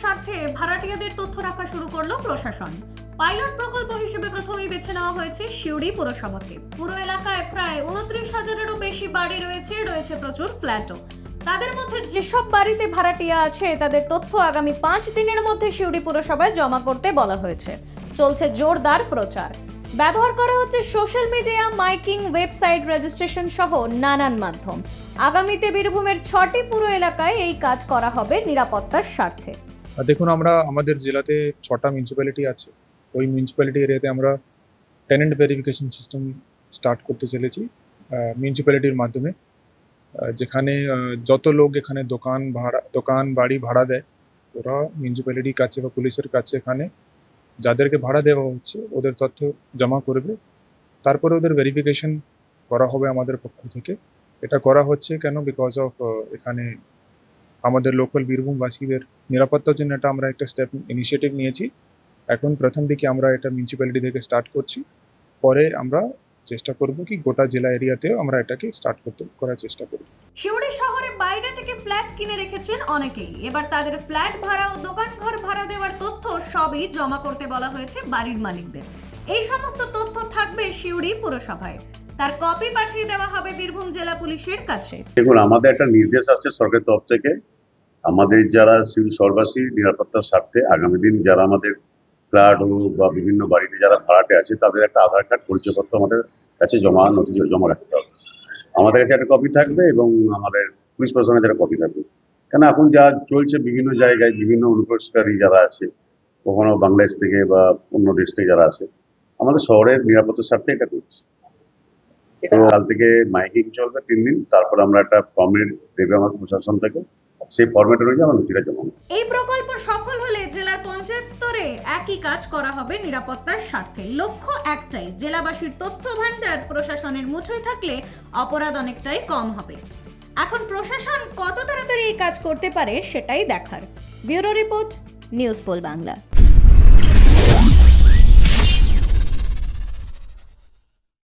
স্বার্থে ভাড়াটিয়াদের তথ্য রাখা শুরু করল প্রশাসন। পাইলট প্রকল্প হিসেবে প্রথমেই বেছে নেওয়া হয়েছে সিউড়ি পুরসভাকে। পুরো এলাকায় প্রায় উনত্রিশ হাজারেরও বেশি বাড়ি রয়েছে রয়েছে প্রচুর ফ্ল্যাটও। তাদের মধ্যে যেসব বাড়িতে ভাড়াটিয়া আছে, তাদের তথ্য আগামী পাঁচ দিনের মধ্যে সিউড়ি পুরসভায় জমা করতে বলা হয়েছে। চলছে জোরদার প্রচার। ব্যবহার করা হচ্ছে social media, miking, website registration সহ নানান মাধ্যম। আগামীতে বীরভূমের ছটি পুরো এলাকায় এই কাজ করা হবে নিরাপত্তার স্বার্থে। দেখুন, আমরা আমাদের জেলাতে ছটা মিউনিসিপ্যালিটি আছে। ওই মিউনিসিপ্যালিটি এরিয়াতে আমরা টেনেন্ট ভেরিফিকেশন সিস্টেম স্টার্ট করতে চলেছি মিউনিসিপ্যালিটির মাধ্যমে। যেখানে যত লোক এখানে দোকান ভাড়া, দোকান, বাড়ি ভাড়া দেয়, ওরা মিউনিসিপ্যালিটির কাছে বা পুলিশের কাছে এখানে যাদেরকে ভাড়া দেওয়া হচ্ছে, ওদের তথ্য জমা করবে। তারপরে ওদের ভেরিফিকেশন করা হবে আমাদের পক্ষ থেকে। এটা করা হচ্ছে কেন? বিকজ অফ এখানে আমাদের লোকাল বীরভূমবাসীদের নিরাপত্তার জন্য এটা আমরা একটা স্টেপ ইনিশিয়েটিভ নিয়েছি। এখন প্রথম দিকে আমরা এটা মিউনিসিপ্যালিটি থেকে স্টার্ট করছি। পরে আমরা চেষ্টা করব কি গোটা জেলা এরিয়াতেও আমরা এটাকে স্টার্ট করতে করার চেষ্টা করব। সিউড়ি শহরে বাইরে থেকে ফ্ল্যাট কিনে রেখেছেন অনেকেই। এবার তাদের ফ্ল্যাট ভাড়া ও দোকান ঘর ভাড়া দেওয়ার তথ্য সবই জমা করতে বলা হয়েছে বাড়ির মালিকদের। এই সমস্ত তথ্য থাকবে সিউড়ি পুরসভায়। তার কপি পাঠিয়ে দেওয়া হবে বীরভূম জেলা পুলিশের কাছে। দেখুন আমাদের একটা নির্দেশ আসছে সরকারের তরফ থেকে। আমাদের যারা সিভিল সর্বাসী নিরাপত্তার স্বার্থে আগামী দিন যারা আমাদের ফ্ল্যাট হোক বা বিভিন্ন বাড়িতে যারা ভাড়াটে আছে তাদের একটা আধার কার্ড পরিচয়পত্র আমাদের কাছে জমা নথি জমা রাখতে হবে। আমাদের কাছে একটা কপি থাকবে এবং আমাদের পুলিশ প্রশাসনের একটা কপি থাকবে। কেন এখন যা চলছে বিভিন্ন জায়গায় বিভিন্ন অনুপ্রবেশকারী যারা আছে কখনো বাংলাদেশ থেকে বা অন্য দেশ থেকে যারা আছে আমাদের শহরের নিরাপত্তার স্বার্থে এটা করছি। তো কাল থেকে মাইকিং চলবে তিন দিন তারপর আমরা একটা ফর্মেট দেবে আমাদের প্রশাসন থেকে সেই ফর্মেট অনুযায়ী আমরা নথিটা জমা। এই প্রকল্প সফল হলে জেলার পঞ্চায়েত স্তরে একই কাজ করা হবে নিরাপত্তার স্বার্থে। লক্ষ্য একটাই, জেলাবাসীর তথ্য ভান্ডার প্রশাসনের মুঠোয় থাকলে অপরাধ অনেকটাই কম হবে। এখন প্রশাসন কত তাড়াতাড়ি এই কাজ করতে পারে সেটাই দেখার। Bureau report, news poll Bangla.